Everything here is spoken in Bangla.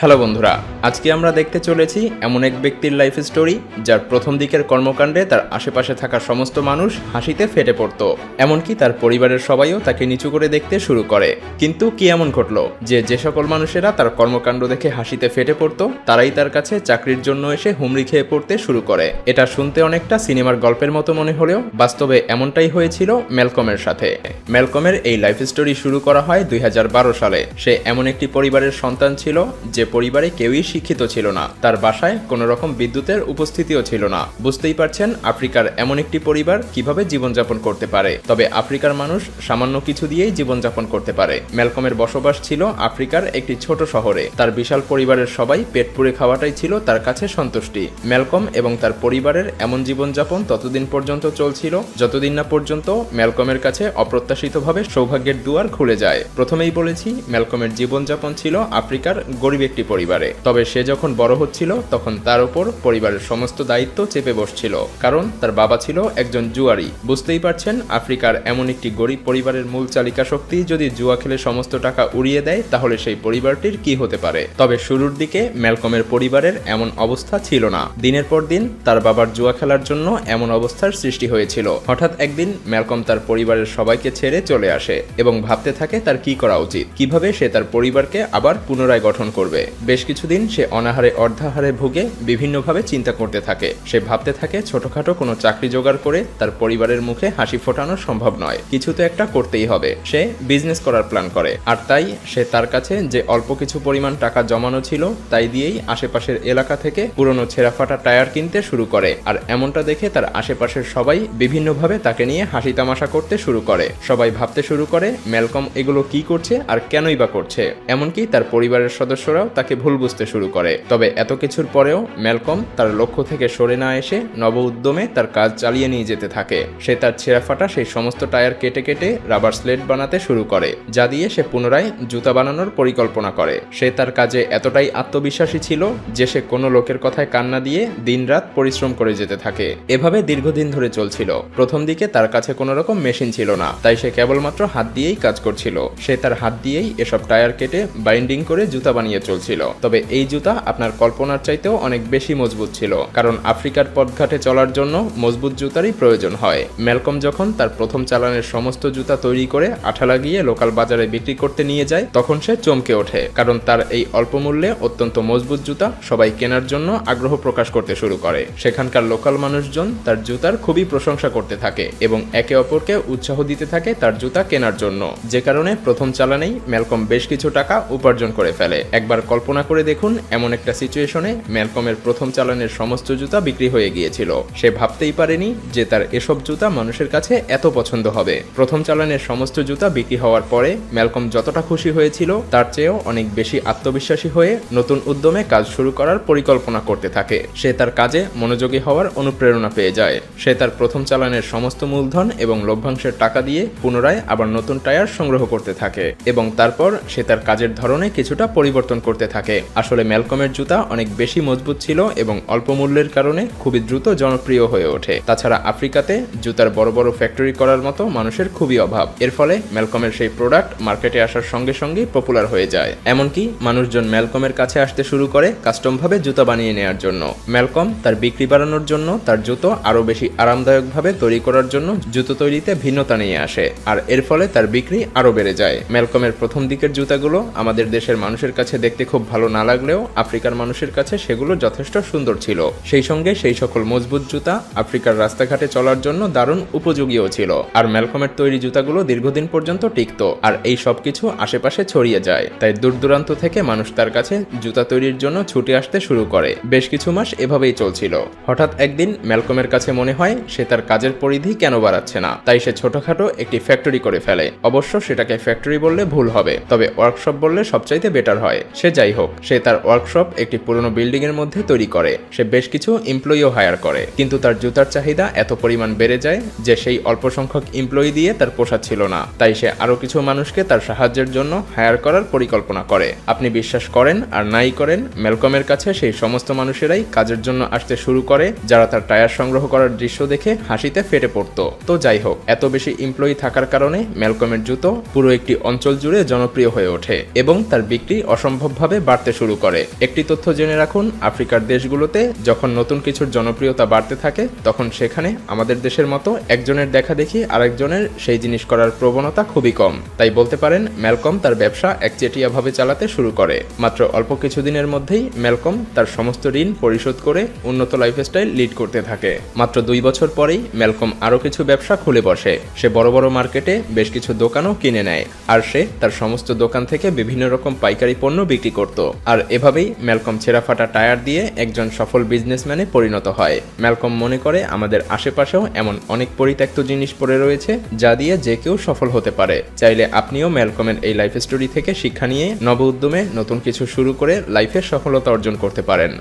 হ্যালো বন্ধুরা, আজকে আমরা দেখতে চলেছি এমন এক ব্যক্তির লাইফ স্টোরি যার প্রথম দিকের কর্মকাণ্ডে তার আশেপাশে থাকা সমস্ত মানুষ হাসিতে ফেটে পড়ত। এমনকি তার পরিবারের সবাইও তাকে নিচু করে দেখতে শুরু করে। কিন্তু কি এমন ঘটলো যে যে সকল মানুষেরা তার কর্মকাণ্ড দেখে হাসিতে ফেটে পড়তো, তারাই তার কাছে চাকরির জন্য এসে হুমড়ি খেয়ে পড়তে শুরু করে। এটা শুনতে অনেকটা সিনেমার গল্পের মতো মনে হলেও বাস্তবে এমনটাই হয়েছিল ম্যালকমের সাথে। ম্যালকমের এই লাইফ স্টোরি শুরু করা হয় দুই হাজার বারো সালে। সে এমন একটি পরিবারের সন্তান ছিল যে পরিবারে কেউই শিক্ষিত ছিল না। তার বাসায় কোনো রকম বিদ্যুতের উপস্থিতিও ছিল না। বুঝতেই পারছেন, আফ্রিকার এমন একটি পরিবার কীভাবে জীবনযাপন করতে পারে। তবে আফ্রিকার মানুষ সামান্য কিছু দিয়েই জীবনযাপন করতে পারে। ম্যালকমের বসবাস ছিল আফ্রিকার একটি ছোট শহরে। তার বিশাল পরিবারের সবাই পেট পুড়ে খাওয়াটাই ছিল তার কাছে সন্তুষ্টি। ম্যালকম এবং তার পরিবারের এমন জীবনযাপন ততদিন পর্যন্ত চলছিল, যতদিন না পর্যন্ত ম্যালকমের কাছে অপ্রত্যাশিতভাবে সৌভাগ্যের দুয়ার খুলে যায়। প্রথমেই বলেছি, ম্যালকমের জীবনযাপন ছিল আফ্রিকার গরিব একটি পরিবারে। তবে সে যখন বড় হচ্ছিল, তখন তার উপর পরিবারের সমস্ত দায়িত্ব চেপে বসছিল, কারণ তার বাবা ছিল একজন জুয়ারি। বুঝতেই পারছেন, আফ্রিকার এমন একটি গরিব পরিবারের মূল চালিকা শক্তি যদি জুয়া খেলে সমস্ত টাকা উড়িয়ে দেয়, তাহলে সেই পরিবারটির কি হতে পারে? তবে শুরুর দিকে ম্যালকমের পরিবারের এমন অবস্থা ছিল না। দিনের পর দিন তার বাবার জুয়া খেলার জন্য এমন অবস্থার সৃষ্টি হয়েছিল। হঠাৎ একদিন ম্যালকম তার পরিবারের সবাইকে ছেড়ে চলে আসে এবং ভাবতে থাকে তার কি করা উচিত? কীভাবে সে তার পরিবারকে আবার পুনরায় গঠন করবে? বেশ কিছুদিন সে অনাহারে অর্ধাহারে ভুগে বিভিন্নভাবে চিন্তা করতে থাকে। সে ভাবতে থাকে, ছোটখাটো কোনো চাকরি জোগাড় করে তার পরিবারের মুখে হাসি ফোটানো সম্ভব নয়। কিছু তো একটা করতেই হবে। সে বিজনেস করার প্ল্যান করে। আর তাই সে তার কাছে যে অল্প কিছু পরিমাণ টাকা জমানো ছিল, তাই দিয়েই আশেপাশের এলাকা থেকে পুরনো ছেঁড়াফাটা টায়ার কিনতে শুরু করে। আর এমনটা দেখে তার আশেপাশের সবাই বিভিন্নভাবে তাকে নিয়ে হাসি তামাশা করতে শুরু করে। সবাই ভাবতে শুরু করে ম্যালকম এগুলো কি করছে আর কেনই বা করছে? এমনকি তার পরিবারের সদস্যরাও তাকে ভুল বুঝতে শুরু করে। তবে এত কিছুর পরেও ম্যালকম তার লক্ষ্য থেকে সরে না এসে নব উদ্যমে তার কাজ চালিয়ে নিয়ে যেতে থাকে। সে তার ছেঁড়াফাটা সেই সমস্ত টায়ার কেটে কেটে রাবার স্লেট বানাতে শুরু করে, যা দিয়ে সে পুনরায় জুতা বানানোর পরিকল্পনা করে। সে তার কাজে এতটাই আত্মবিশ্বাসী ছিল যে সে কোনো লোকের কথায় কান্না দিয়ে দিনরাত পরিশ্রম করে যেতে থাকে। এভাবে দীর্ঘদিন ধরে চলছিল। প্রথম দিকে তার কাছে কোনো রকম মেশিন ছিল না, তাই সে কেবলমাত্র হাত দিয়েই কাজ করছিল। সে তার হাত দিয়েই এসব টায়ার কেটে বাইন্ডিং করে জুতা বানিয়ে চলছিল। তবে এই জুতা আপনার কল্পনার চাইতেও অনেক বেশি মজবুত ছিল। কারণ আফ্রিকার পথঘাটে চলার জন্য মজবুত জুতারই প্রয়োজন হয়। ম্যালকম যখন তার প্রথম চালানের সমস্ত জুতা তৈরি করে আঠা লাগিয়ে লোকাল বাজারে বিক্রি করতে নিয়ে যায়, তখন সে চমকে ওঠে। কারণ তার এই অল্প মূল্যে অত্যন্ত মজবুত জুতা সবাই কেনার জন্য আগ্রহ প্রকাশ করতে শুরু করে। সেখানকার লোকাল মানুষজন তার জুতার খুবই প্রশংসা করতে থাকে এবং একে অপরকে উৎসাহ দিতে থাকে তার জুতা কেনার জন্য। যে কারণে প্রথম চালানেই ম্যালকম বেশ কিছু টাকা উপার্জন করে ফেলে। একবার কল্পনা করে দেখুন, এমন একটা সিচুয়েশনে ম্যালকমের প্রথম চালানের সমস্ত জুতা বিক্রি হয়ে গিয়েছিল। সে ভাবতেই পারেনি যে তার এসব জুতা মানুষের কাছে এত পছন্দ হবে। প্রথম চালানের সমস্ত জুতা বিক্রি হওয়ার পরে ম্যালকম যতটা খুশি হয়েছিল, তার চেয়েও অনেক বেশি আত্মবিশ্বাসী হয়ে নতুন উদ্যমে কাজ শুরু করার পরিকল্পনা করতে থাকে। সে তার কাজে মনোযোগী হওয়ার অনুপ্রেরণা পেয়ে যায়। সে তার প্রথম চালানের সমস্ত মূলধন এবং লভ্যাংশের টাকা দিয়ে পুনরায় আবার নতুন টায়ার সংগ্রহ করতে থাকে এবং তারপর সে তার কাজের ধরনে কিছুটা পরিবর্তন করতে থাকে। আসলে ম্যালকমের জুতা অনেক বেশি মজবুত ছিল এবং অল্প মূল্যের কারণে খুবই দ্রুত জনপ্রিয় হয়ে ওঠে। তাছাড়া আফ্রিকাতে জুতার বড় বড় ফ্যাক্টরি করার মতো মানুষের খুবই অভাব। এর ফলে ম্যালকমের সেই প্রোডাক্ট মার্কেটে আসার সঙ্গে সঙ্গেই পপুলার হয়ে যায়। এমনকি মানুষজন ম্যালকমের কাছে আসতে শুরু করে কাস্টমভাবে জুতা বানিয়ে নেওয়ার জন্য। ম্যালকম তার বিক্রি বাড়ানোর জন্য তার জুতো আরও বেশি আরামদায়কভাবে তৈরি করার জন্য জুতো তৈরিতে ভিন্নতা নিয়ে আসে। আর এর ফলে তার বিক্রি আরও বেড়ে যায়। ম্যালকমের প্রথম দিকের জুতাগুলো আমাদের দেশের মানুষের কাছে দেখতে খুব ভালো না লাগলেও আফ্রিকার মানুষের কাছে সেগুলো যথেষ্ট সুন্দর ছিল। সেই সঙ্গে সেই সকল মজবুত জুতা আফ্রিকার রাস্তাঘাটে চলার জন্য দারুণ উপযোগীও ছিল। আর ম্যালকমের তৈরি জুতাগুলো দীর্ঘদিন পর্যন্ত টিকত। আর এই সব কিছু আশেপাশে ছড়িয়ে যায়। তাই দূর দূরান্ত থেকে মানুষ তার কাছে জুতা তৈরির জন্য ছুটে আসতে শুরু করে। বেশ কিছু মাস এভাবেই চলছিল। হঠাৎ একদিন ম্যালকমের কাছে মনে হয় সে তার কাজের পরিধি কেন বাড়াচ্ছে না। তাই সে ছোটখাটো একটি ফ্যাক্টরি করে ফেলে। অবশ্য সেটাকে ফ্যাক্টরি বললে ভুল হবে। তবে ওয়ার্কশপ বললে সবচাইতে বেটার হয়। সে যাই হোক সে তার ওয়ার্কশপ একটি পুরনো বিল্ডিং এর মধ্যে তৈরি করে। সে বেশ কিছু এমপ্লয়িও হায়ার করে। কিন্তু তার জুতার চাহিদা এত পরিমাণ বেড়ে যায় যে সেই অল্প সংখ্যক এমপ্লয়ি দিয়ে তার পোষা ছিল না। তাই সে আরও কিছু মানুষকে তার সাহায্যের জন্য হায়ার করার পরিকল্পনা করে। আপনি বিশ্বাস করেন আর নাই করেন ম্যালকমের কাছে সেই সমস্ত মানুষেরাই কাজের জন্য আসতে শুরু করে, যারা তার টায়ার সংগ্রহ করার দৃশ্য দেখে হাসিতে ফেটে পড়তো। তো যাই হোক এত বেশি এমপ্লয়ি থাকার কারণে ম্যালকমের জুতো পুরো একটি অঞ্চল জুড়ে জনপ্রিয় হয়ে ওঠে এবং তার বিক্রি অসম্ভবভাবে দ্রুতভাবে বাড়তে শুরু করে। একটি তথ্য জেনে রাখুন, আফ্রিকার দেশগুলোতে যখন নতুন কিছুর জনপ্রিয়তা বাড়তে থাকে, তখন সেখানে আমাদের দেশের মতো একজনের দেখা দেখি আরেকজনের সেই জিনিস করার প্রবণতা খুবই কম। তাই বলতে পারেন, ম্যালকম তার ব্যবসা একচেটিয়াভাবে চালাতে শুরু করে। মাত্র অল্প কিছুদিনের মধ্যেই ম্যালকম তার সমস্ত ঋণ পরিশোধ করে উন্নত লাইফস্টাইল লিড করতে থাকে। মাত্র দুই বছর পরেই ম্যালকম আরও কিছু ব্যবসা খুলে বসে। সে বড় বড় মার্কেটে বেশ কিছু দোকানও কিনে নেয়। আর সে তার সমস্ত দোকান থেকে বিভিন্ন রকম পাইকারি পণ্য বিক্রি করত। আর এভাবেই ম্যালকম ছেঁড়া ফাটা টায়ার দিয়ে একজন সফল বিজনেসম্যানে পরিণত হয়। ম্যালকম মনে করে, আমাদের আশেপাশেও এমন অনেক পরিত্যক্ত জিনিস পড়ে রয়েছে, যা দিয়ে যে কেউ সফল হতে পারে। চাইলে আপনিও ম্যালকমের এই লাইফ স্টোরি থেকে শিক্ষা নিয়ে নব উদ্যমে নতুন কিছু শুরু করে লাইফের সফলতা অর্জন করতে পারেন।